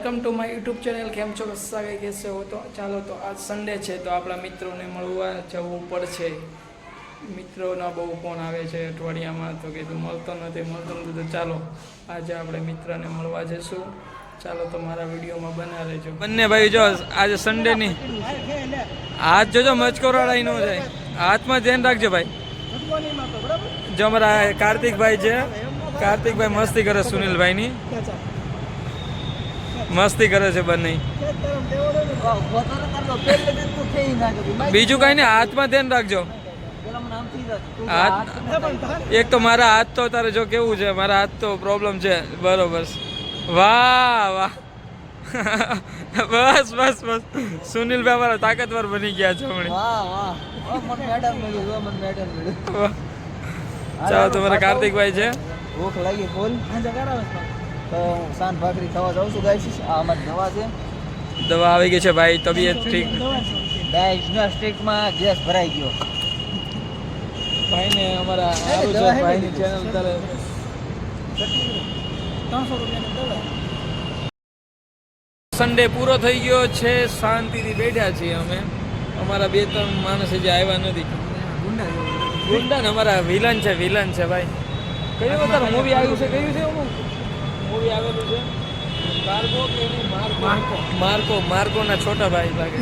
Welcome to my YouTube channel કેમ છો? કસાઈ કેસે હો તો ચાલો, તો આજ સન્ડે છે, તો આપણા મિત્રોને મળવા જવું પડશે. મિત્રોના બહુ ફોન આવે છે અઠવાડિયામાં, તો કીધું મળતો નથી મળતો નથી, તો ચાલો, આજે આપણે મિત્રને મળવા જઈશું. ચાલો, તો મારા વિડીયોમાં બના રહેજો. બંને ભાઈ જો, આજે સન્ડેની હાથ જોજો મચકોરાળાઈ નો જાય. હાથમાં ધ્યાન રાખજો ભાઈ. જો અમારા કાર્તિકભાઈ છે, કાર્તિકભાઈ મસ્તી કરે સુનિલભાઈની. મસ્તી કરે છે બંને. બીજું કઈ નહીં, હાથમાં ધ્યાન રાખજો. એક તો મારા હાથ તો તારે જો કેવું છે, મારા હાથ તો પ્રોબ્લેમ છે, બરોબર વાહ વાહ. બસ બસ બસ. સુનિલભાઈ મારા તાકાતવર બની ગયા છે હમણાં. ચાલો, તમારા કાર્તિકભાઈ છે? ભૂખ લાગી ફૂલ તો હું સાંજ ભાખરી ખાવા જાઉં છું ગાઈસ. આ અમારી દવા છે. દવા આવી ગઈ છે ભાઈ તબિયત ઠીક. ડાયગ્નોસ્ટિકમાં ગેસ ભરાઈ ગયો. ભાઈને અમારા ભાઈની ચેનલ તારે સન્ડે પૂરો થઈ ગયો છે શાંતિથી બેઠા છીએ અમે. અમારા બે ત્રણ માણસ જે આવ્યા નથી. ગુંડા ને અમારા વિલન છે વિલન છે ભાઈ. કયું અત્યારે મૂવી આવ્યું છે કયું છે મૂવી આવેલું છે. કાર્ગો કે એનું માર્કો માર્કો માર્કો ના છોટા ભાઈ લાગે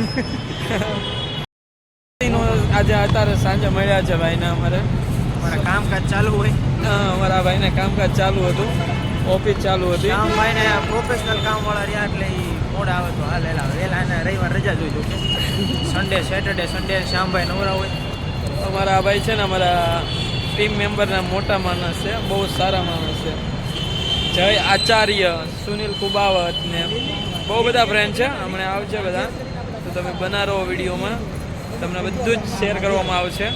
આજે અત્યારે સાંજે મળ્યા છે ભાઈને અમારે. અમારા કામકાજ ચાલુ હોય. હા, અમારા ભાઈને કામકાજ ચાલુ હતું. ઓફિસ ચાલુ હતી. કામ ભાઈને પ્રોફેશનલ કામ વાળા રહ્યા એટલે એ મોડા આવે તો હાલ એલા વેલા એને રવિવાર રજા જોઈ દઉં સન્ડે સેટરડે સન્ડે શ્યામભાઈ નવરા હોય. અમારા ભાઈ છે ને અમારા ટીમ મેમ્બરના મોટા માણસ છે. બહુ સારા માણસ છે. જય આચાર્ય સુનિલ કુબાવત ને બહુ બધા ફ્રેન્ડ છે. હમણાં આવશે બધા. તો તમે બનારો વિડીયોમાં. તમને બધું જ શેર કરવામાં આવશે.